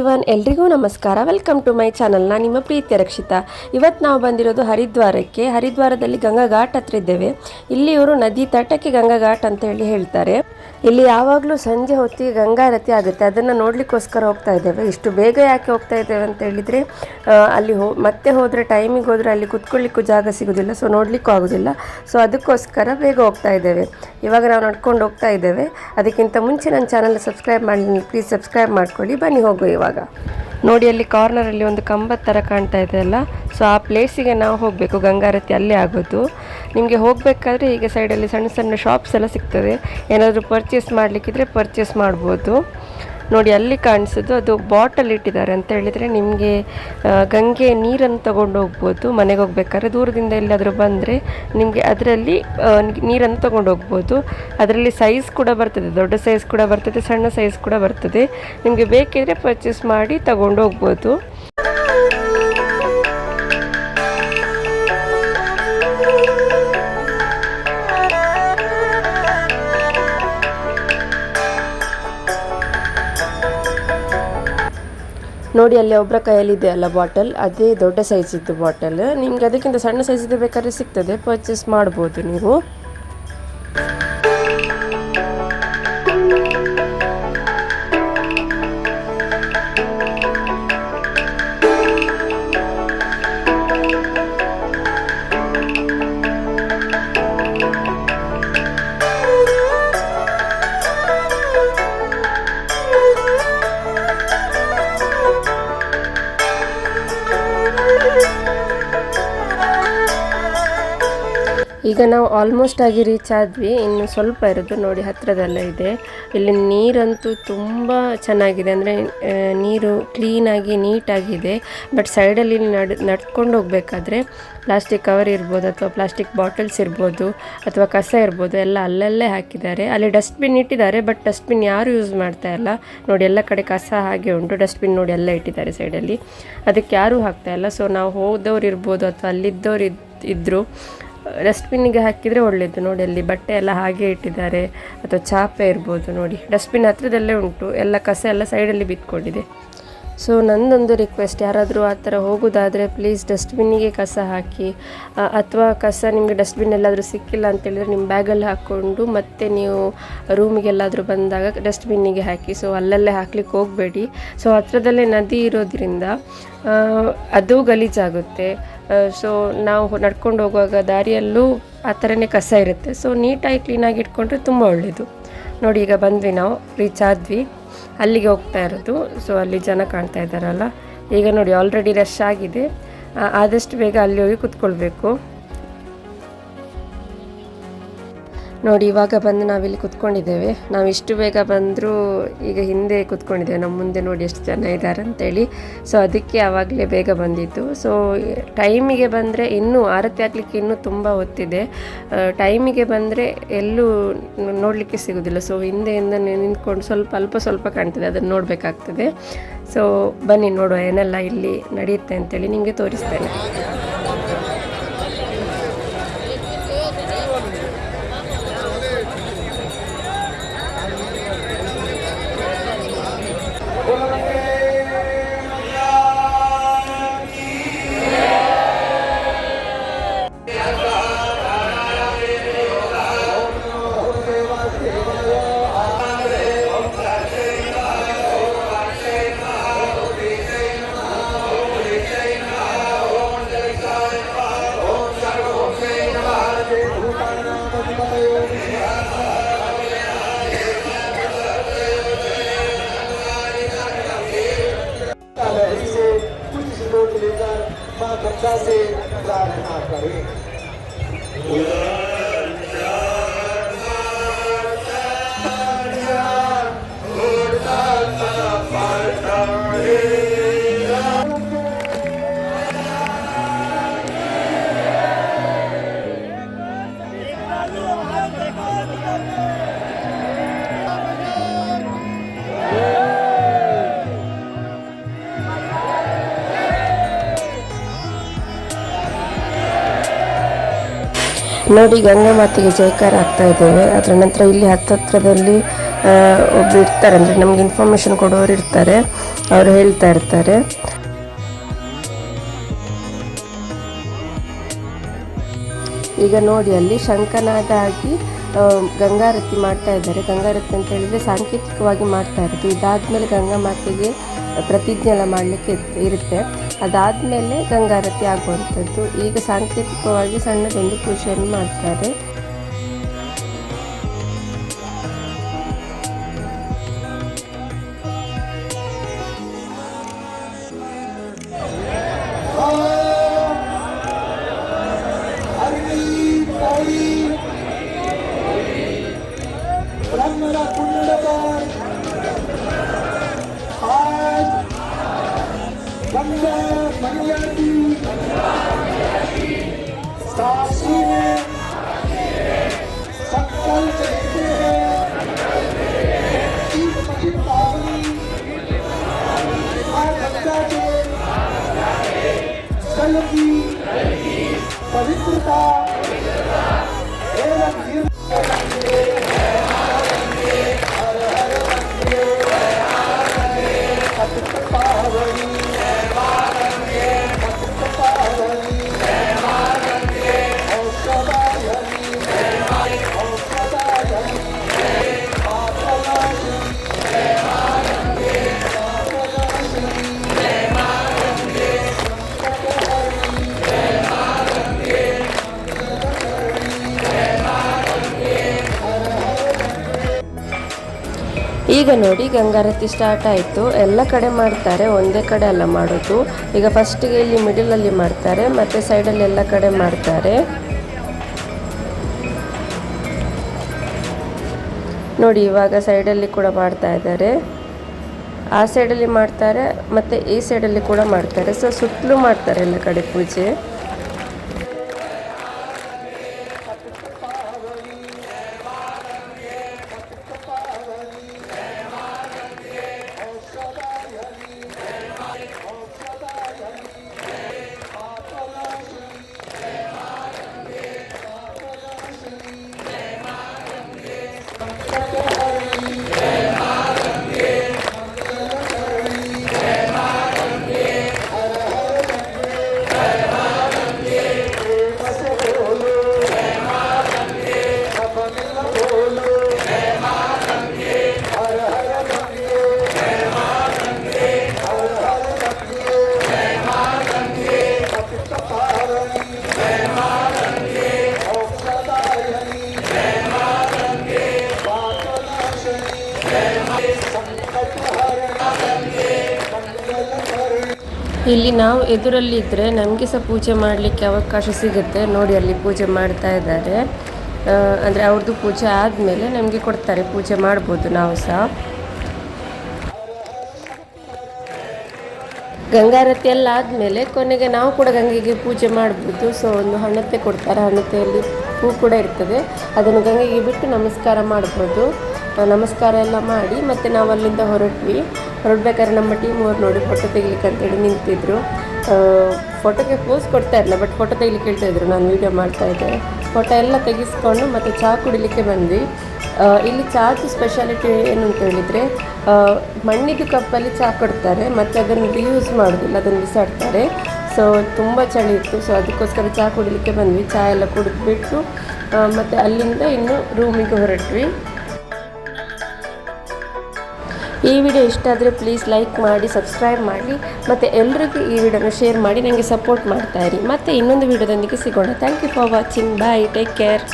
Everyone ಎಲ್ರಿಗೂ ನಮಸ್ಕಾರ. Welcome to my channel ನಾನು ನಿಮ್ಮ ಪ್ರೀತಿಯ ರಕ್ಷಿತಾ. ಇವತ್ತು ನಾವು ಬಂದಿರೋದು ಹರಿದ್ವಾರಕ್ಕೆ. ಹರಿದ್ವಾರದಲ್ಲಿ ಗಂಗಾ ಘಾಟ್ ಹತ್ರ ಇದ್ದೇವೆ. ಇಲ್ಲಿ ಇವರು ನದಿ ತಟಕ್ಕೆ ಗಂಗಾ ಘಾಟ್ ಅಂತ ಹೇಳಿ ಹೇಳ್ತಾರೆ. ಇಲ್ಲಿ ಯಾವಾಗಲೂ ಸಂಜೆ ಹೊತ್ತಿಗೆ ಗಂಗಾರತಿ ಆಗುತ್ತೆ. ಅದನ್ನು ನೋಡ್ಲಿಕ್ಕೋಸ್ಕರ ಹೋಗ್ತಾ ಇದ್ದೇವೆ. ಇಷ್ಟು ಬೇಗ ಯಾಕೆ ಹೋಗ್ತಾ ಇದ್ದೇವೆ ಅಂತ ಹೇಳಿದರೆ ಅಲ್ಲಿ ಹೋ, ಮತ್ತೆ ಹೋದರೆ ಟೈಮಿಗೆ ಹೋದರೆ ಅಲ್ಲಿ ಕುತ್ಕೊಳ್ಳಿಕ್ಕೂ ಜಾಗ ಸಿಗೋದಿಲ್ಲ ಸೊ ನೋಡಲಿಕ್ಕೂ ಆಗೋದಿಲ್ಲ. ಸೊ ಅದಕ್ಕೋಸ್ಕರ ಬೇಗ ಹೋಗ್ತಾ ಇದ್ದೇವೆ. ಇವಾಗ ನಾವು ನಡ್ಕೊಂಡು ಹೋಗ್ತಾ ಇದ್ದೇವೆ. ಅದಕ್ಕಿಂತ ಮುಂಚೆ ನನ್ನ ಚಾನಲ್ ಸಬ್ಸ್ಕ್ರೈಬ್ ಮಾಡಿ ಪ್ಲೀಸ್ ಸಬ್ಸ್ಕ್ರೈಬ್ ಮಾಡ್ಕೊಳ್ಳಿ. ಬನ್ನಿ ಹೋಗು ಇವಾಗ. ನೋಡಿ, ಅಲ್ಲಿ ಕಾರ್ನರಲ್ಲಿ ಒಂದು ಕಂಬದ ಥರ ಕಾಣ್ತಾ ಇದೆ ಅಲ್ಲ? ಸೊ ಆ ಪ್ಲೇಸಿಗೆ ನಾವು ಹೋಗಬೇಕು. ಗಂಗಾರತಿ ಅಲ್ಲೇ ಆಗೋದು. ನಿಮಗೆ ಹೋಗಬೇಕಾದ್ರೆ ಈಗ ಸೈಡಲ್ಲಿ ಸಣ್ಣ ಸಣ್ಣ ಶಾಪ್ಸ್ ಎಲ್ಲ ಸಿಗ್ತದೆ. ಏನಾದರೂ ಪರ್ಚೇಸ್ ಮಾಡಲಿಕ್ಕಿದ್ರೆ ಪರ್ಚೇಸ್ ಮಾಡ್ಬೋದು. ನೋಡಿ ಅಲ್ಲಿ ಕಾಣಿಸೋದು ಅದು ಬಾಟಲ್ ಇಟ್ಟಿದ್ದಾರೆ ಅಂತ ಹೇಳಿದರೆ ನಿಮಗೆ ಗಂಗೆ ನೀರನ್ನು ತಗೊಂಡು ಹೋಗ್ಬೋದು, ಮನೆಗೆ ಹೋಗ್ಬೇಕಾದ್ರೆ ದೂರದಿಂದ ಎಲ್ಲಾದರೂ ಬಂದರೆ ನಿಮಗೆ ಅದರಲ್ಲಿ ನೀರನ್ನು ತಗೊಂಡು ಹೋಗ್ಬೋದು. ಅದರಲ್ಲಿ ಸೈಜ್ ಕೂಡ ಬರ್ತದೆ, ದೊಡ್ಡ ಸೈಜ್ ಕೂಡ ಬರ್ತದೆ, ಸಣ್ಣ ಸೈಜ್ ಕೂಡ ಬರ್ತದೆ. ನಿಮಗೆ ಬೇಕಿದ್ರೆ ಪರ್ಚೇಸ್ ಮಾಡಿ ತಗೊಂಡು ಹೋಗ್ಬೋದು. ನೋಡಿ, ಅಲ್ಲಿ ಒಬ್ಬರ ಕೈಯಲ್ಲಿ ಇದೆ ಅಲ್ಲ ಬಾಟಲ್. ಅದೇ ದೊಡ್ಡ ಸೈಜಿದ್ದು ಬಾಟಲ್. ನಿಮ್ಗೆ ಅದಕ್ಕಿಂತ ಸಣ್ಣ ಸೈಜಿದ್ದು ಬೇಕಾದ್ರೆ ಸಿಗ್ತದೆ. ಪರ್ಚೇಸ್ ಮಾಡ್ಬೋದು ನೀವು. ಈಗ ನಾವು ಆಲ್ಮೋಸ್ಟ್ ಆಗಿ ರೀಚ್ ಆದ್ವಿ. ಇನ್ನು ಸ್ವಲ್ಪ ಇರೋದು ನೋಡಿ ಹತ್ತಿರದಲ್ಲೇ ಇದೆ. ಇಲ್ಲಿ ನೀರಂತೂ ತುಂಬ ಚೆನ್ನಾಗಿದೆ. ಅಂದರೆ ನೀರು ಕ್ಲೀನಾಗಿ ನೀಟಾಗಿದೆ ಬಟ್ ಸೈಡಲ್ಲಿ ನಡ್, ನಡ್ಕೊಂಡು ಹೋಗಬೇಕಾದ್ರೆ ಪ್ಲಾಸ್ಟಿಕ್ ಕವರ್ ಇರ್ಬೋದು, ಅಥವಾ ಪ್ಲಾಸ್ಟಿಕ್ ಬಾಟಲ್ಸ್ ಇರ್ಬೋದು, ಅಥವಾ ಕಸ ಇರ್ಬೋದು, ಎಲ್ಲ ಅಲ್ಲಲ್ಲೇ ಹಾಕಿದ್ದಾರೆ. ಅಲ್ಲಿ ಡಸ್ಟ್ಬಿನ್ ಇಟ್ಟಿದ್ದಾರೆ ಬಟ್ ಡಸ್ಟ್ಬಿನ್ ಯಾರು ಯೂಸ್ ಮಾಡ್ತಾ ಇಲ್ಲ. ನೋಡಿ, ಎಲ್ಲ ಕಡೆ ಕಸ ಹಾಗೆ ಉಂಟು. ಡಸ್ಟ್ಬಿನ್ ನೋಡಿ ಎಲ್ಲ ಇಟ್ಟಿದ್ದಾರೆ ಸೈಡಲ್ಲಿ ಅದಕ್ಕೆ ಯಾರೂ ಹಾಕ್ತಾ ಇಲ್ಲ. ಸೊ ನಾವು ಹೋದವ್ರು ಇರ್ಬೋದು, ಅಥವಾ ಅಲ್ಲಿದ್ದವ್ರು ಇದ್ ಇದ್ದರು ಡಸ್ಟ್ಬಿನ್ನಿಗೆ ಹಾಕಿದರೆ ಒಳ್ಳೆಯದು ನೋಡಿ, ಅಲ್ಲಿ ಬಟ್ಟೆ ಎಲ್ಲ ಹಾಗೆ ಇಟ್ಟಿದ್ದಾರೆ. ಅಥವಾ ಚಾಪೆ ಇರ್ಬೋದು ನೋಡಿ. ಡಸ್ಟ್ಬಿನ್ ಹತ್ರದಲ್ಲೇ ಉಂಟು. ಎಲ್ಲ ಕಸ ಎಲ್ಲ ಸೈಡಲ್ಲಿ ಬಿತ್ಕೊಂಡಿದೆ. ಸೊ ನಂದೊಂದು ರಿಕ್ವೆಸ್ಟ್ ಯಾರಾದರೂ ಆ ಥರ ಹೋಗೋದಾದರೆ ಪ್ಲೀಸ್ ಡಸ್ಟ್ಬಿನ್ನಿಗೆ ಕಸ ಹಾಕಿ. ಅಥವಾ ಕಸ ನಿಮಗೆ ಡಸ್ಟ್ಬಿನ್ ಎಲ್ಲಾದರೂ ಸಿಕ್ಕಿಲ್ಲ ಅಂತೇಳಿದರೆ ನಿಮ್ಮ ಬ್ಯಾಗಲ್ಲಿ ಹಾಕ್ಕೊಂಡು ಮತ್ತೆ ನೀವು ರೂಮಿಗೆಲ್ಲಾದರೂ ಬಂದಾಗ ಡಸ್ಟ್ಬಿನ್ನಿಗೆ ಹಾಕಿ. ಸೊ ಅಲ್ಲಲ್ಲೇ ಹಾಕ್ಲಿಕ್ಕೆ ಹೋಗಬೇಡಿ. ಸೊ ಹತ್ರದಲ್ಲೇ ನದಿ ಇರೋದ್ರಿಂದ ಅದು ಗಲೀಜಾಗುತ್ತೆ. ಸೊ ನಾವು ನಡ್ಕೊಂಡು ಹೋಗುವಾಗ ದಾರಿಯಲ್ಲೂ ಆ ಥರನೇ ಕಸ ಇರುತ್ತೆ. ಸೊ ನೀಟಾಗಿ ಕ್ಲೀನಾಗಿ ಇಟ್ಕೊಂಡ್ರೆ ತುಂಬ ಒಳ್ಳೆಯದು ನೋಡಿ, ಈಗ ಬಂದ್ವಿ ನಾವು ರೀಚ್ ಆದ್ವಿ ಅಲ್ಲಿಗೆ ಹೋಗ್ತಾ ಇರೋದು. ಸೊ ಅಲ್ಲಿ ಜನ ಕಾಣ್ತಾ ಇದ್ದಾರಲ್ಲ. ಈಗ ನೋಡಿ ಆಲ್ರೆಡಿ ರಶ್ ಆಗಿದೆ. ಆದಷ್ಟು ಬೇಗ ಅಲ್ಲಿ ಹೋಗಿ ಕುತ್ಕೊಳ್ಬೇಕು. ನೋಡಿ, ಇವಾಗ ಬಂದು ನಾವಿಲ್ಲಿ ಕುತ್ಕೊಂಡಿದ್ದೇವೆ. ನಾವು ಇಷ್ಟು ಬೇಗ ಬಂದರೂ ಈಗ ಹಿಂದೆ ಕುತ್ಕೊಂಡಿದ್ದೇವೆ. ನಮ್ಮ ಮುಂದೆ ನೋಡಿ ಎಷ್ಟು ಜನ ಇದ್ದಾರೆ ಅಂತೇಳಿ. ಸೊ ಅದಕ್ಕೆ ಆವಾಗಲೇ ಬೇಗ ಬಂದಿದ್ದು. ಸೊ ಟೈಮಿಗೆ ಬಂದರೆ ಇನ್ನೂ ಆರತಿ ಆಗಲಿಕ್ಕೆ ಇನ್ನೂ ತುಂಬ ಹೊತ್ತಿದೆ. ಟೈಮಿಗೆ ಬಂದರೆ ಎಲ್ಲೂ ನೋಡಲಿಕ್ಕೆ ಸಿಗೋದಿಲ್ಲ. ಸೊ ಹಿಂದೆಯಿಂದ ನಿಂತ್ಕೊಂಡು ಸ್ವಲ್ಪ, ಅಲ್ಪ ಸ್ವಲ್ಪ ಕಾಣ್ತದೆ. ಅದನ್ನು ನೋಡಬೇಕಾಗ್ತದೆ. ಸೊ ಬನ್ನಿ ನೋಡುವ ಏನೆಲ್ಲ ಇಲ್ಲಿ ನಡೆಯುತ್ತೆ ಅಂತೇಳಿ ನಿಮಗೆ ತೋರಿಸ್ತೇನೆ. प्रकारे ನೋಡಿ ಗಂಗಾ ಮಾತೆಗೆ ಜಯಕಾರ ಆಗ್ತಾ ಇದ್ದೇವೆ. ಅದರ ನಂತರ ಇಲ್ಲಿ ಹತ್ತತ್ರದಲ್ಲಿ ಒಬ್ರು ಇರ್ತಾರೆ. ಅಂದರೆ ನಮ್ಗೆ ಇನ್ಫಾರ್ಮೇಷನ್ ಕೊಡೋರು ಇರ್ತಾರೆ. ಅವರು ಹೇಳ್ತಾ ಇರ್ತಾರೆ. ಈಗ ನೋಡಿ ಅಲ್ಲಿ ಶಂಕನಾದ ಆಗಿ ಗಂಗಾರತಿ ಮಾಡ್ತಾ ಇದ್ದಾರೆ. ಗಂಗಾರತಿ ಅಂತ ಹೇಳಿದ್ರೆ ಸಾಂಕೇತಿಕವಾಗಿ ಮಾಡ್ತಾ ಇರೋದು. ಇದಾದ್ಮೇಲೆ ಗಂಗಾ ಮಾತೆಗೆ ಪ್ರತಿಜ್ಞೆ ಎಲ್ಲ ಮಾಡಲಿಕ್ಕೆ ಇರುತ್ತೆ. ಅದಾದ್ಮೇಲೆ ಗಂಗಾರತಿ ಆಗುವಂಥದ್ದು. ಈಗ ಸಾಂಕೇತಿಕವಾಗಿ ಸಣ್ಣದೊಂದು ಪೂಜೆಯನ್ನು ಮಾಡ್ತಾರೆ. జయలక్ష్మి పవిత్రత ಈಗ ನೋಡಿ ಗಂಗಾರತಿ ಸ್ಟಾರ್ಟ್ ಆಯಿತು. ಎಲ್ಲ ಕಡೆ ಮಾಡ್ತಾರೆ, ಒಂದೇ ಕಡೆ ಅಲ್ಲ ಮಾಡೋದು. ಈಗ ಫಸ್ಟಿಗೆ ಇಲ್ಲಿ ಮಿಡಲಲ್ಲಿ ಮಾಡ್ತಾರೆ, ಮತ್ತು ಸೈಡಲ್ಲಿ ಎಲ್ಲ ಕಡೆ ಮಾಡ್ತಾರೆ. ನೋಡಿ, ಇವಾಗ ಸೈಡಲ್ಲಿ ಕೂಡ ಮಾಡ್ತಾ ಇದ್ದಾರೆ. ಆ ಸೈಡಲ್ಲಿ ಮಾಡ್ತಾರೆ, ಮತ್ತು ಈ ಸೈಡಲ್ಲಿ ಕೂಡ ಮಾಡ್ತಾರೆ. ಸೊ ಸುತ್ತಲೂ ಮಾಡ್ತಾರೆ ಎಲ್ಲ ಕಡೆ ಪೂಜೆ. ಇಲ್ಲಿ ನಾವು ಎದುರಲ್ಲಿದ್ದರೆ ನಮಗೆ ಸಹ ಪೂಜೆ ಮಾಡಲಿಕ್ಕೆ ಅವಕಾಶ ಸಿಗುತ್ತೆ. ನೋಡಿ ಅಲ್ಲಿ ಪೂಜೆ ಮಾಡ್ತಾ ಇದ್ದಾರೆ. ಅಂದರೆ ಅವ್ರದ್ದು ಪೂಜೆ ಆದಮೇಲೆ ನಮಗೆ ಕೊಡ್ತಾರೆ. ಪೂಜೆ ಮಾಡ್ಬೋದು ನಾವು ಸಹ. ಗಂಗಾರತಿ ಎಲ್ಲ ಆದಮೇಲೆ ಕೊನೆಗೆ ನಾವು ಕೂಡ ಗಂಗೆಗೆ ಪೂಜೆ ಮಾಡ್ಬೋದು. ಸೊ ಒಂದು ಹಣತೆ ಕೊಡ್ತಾರೆ. ಹಣತೆಯಲ್ಲಿ ಹೂ ಕೂಡ ಇರ್ತದೆ. ಅದನ್ನು ಗಂಗೆಗೆ ಬಿಟ್ಟು ನಮಸ್ಕಾರ ಮಾಡ್ಬೋದು. ನಮಸ್ಕಾರ ಎಲ್ಲ ಮಾಡಿ ಮತ್ತೆ ನಾವು ಅಲ್ಲಿಂದ ಹೊರಟ್ವಿ. ಹೊರಡ್ಬೇಕಾದ್ರೆ ನಮ್ಮ ಟೀಮ್ ಅವ್ರು ನೋಡಿ ಫೋಟೋ ತೆಗಿಲಿಕ್ಕೆ ಅಂತೇಳಿ ನಿಂತಿದ್ರು. ಫೋಟೋಗೆ ಪೋಸ್ ಕೊಡ್ತಾ ಇರಲಿಲ್ಲ ಬಟ್ ಫೋಟೋ ತೆಗಿಲಿಕ್ಕೆ ಹೇಳ್ತಾ ಇದ್ರು, ನಾನು ವೀಡಿಯೋ ಮಾಡ್ತಾ ಇದ್ದೆ. ಫೋಟೋ ಎಲ್ಲ ತೆಗೆಸ್ಕೊಂಡು ಮತ್ತು ಚಹಾ ಕುಡಿಲಿಕ್ಕೆ ಬಂದ್ವಿ. ಇಲ್ಲಿ ಚಾದು ಸ್ಪೆಷಾಲಿಟಿ ಏನು ಅಂತ ಹೇಳಿದರೆ ಮಣ್ಣಿದ್ದು ಕಪ್ಪಲ್ಲಿ ಚಹಾ ಕೊಡ್ತಾರೆ, ಮತ್ತು ಅದನ್ನು ರಿಯೂಸ್ ಮಾಡೋದಿಲ್ಲ, ಅದನ್ನು ಬಿಸಾಡ್ತಾರೆ ಸೊ ತುಂಬ ಚಳಿ ಇತ್ತು ಸೊ ಅದಕ್ಕೋಸ್ಕರ ಚಹಾ ಕುಡಿಲಿಕ್ಕೆ ಬಂದ್ವಿ. ಚಹಾ ಎಲ್ಲ ಕುಡಿದ್ಬಿಟ್ಟು ಮತ್ತು ಅಲ್ಲಿಂದ ಇನ್ನು ರೂಮಿಗೆ ಹೊರಟ್ವಿ. ಈ ವಿಡಿಯೋ ಇಷ್ಟ ಆದರೆ ಪ್ಲೀಸ್ ಲೈಕ್ ಮಾಡಿ ಸಬ್ಸ್ಕ್ರೈಬ್ ಮಾಡಿ, ಮತ್ತು ಎಲ್ರಿಗೂ ಈ ವಿಡಿಯೋನ ಶೇರ್ ಮಾಡಿ ನನಗೆ ಸಪೋರ್ಟ್ ಮಾಡ್ತಾ ಇರಿ. ಮತ್ತು ಇನ್ನೊಂದು ವಿಡಿಯೋದೊಂದಿಗೆ ಸಿಗೋಣ. Thank you for watching bye take care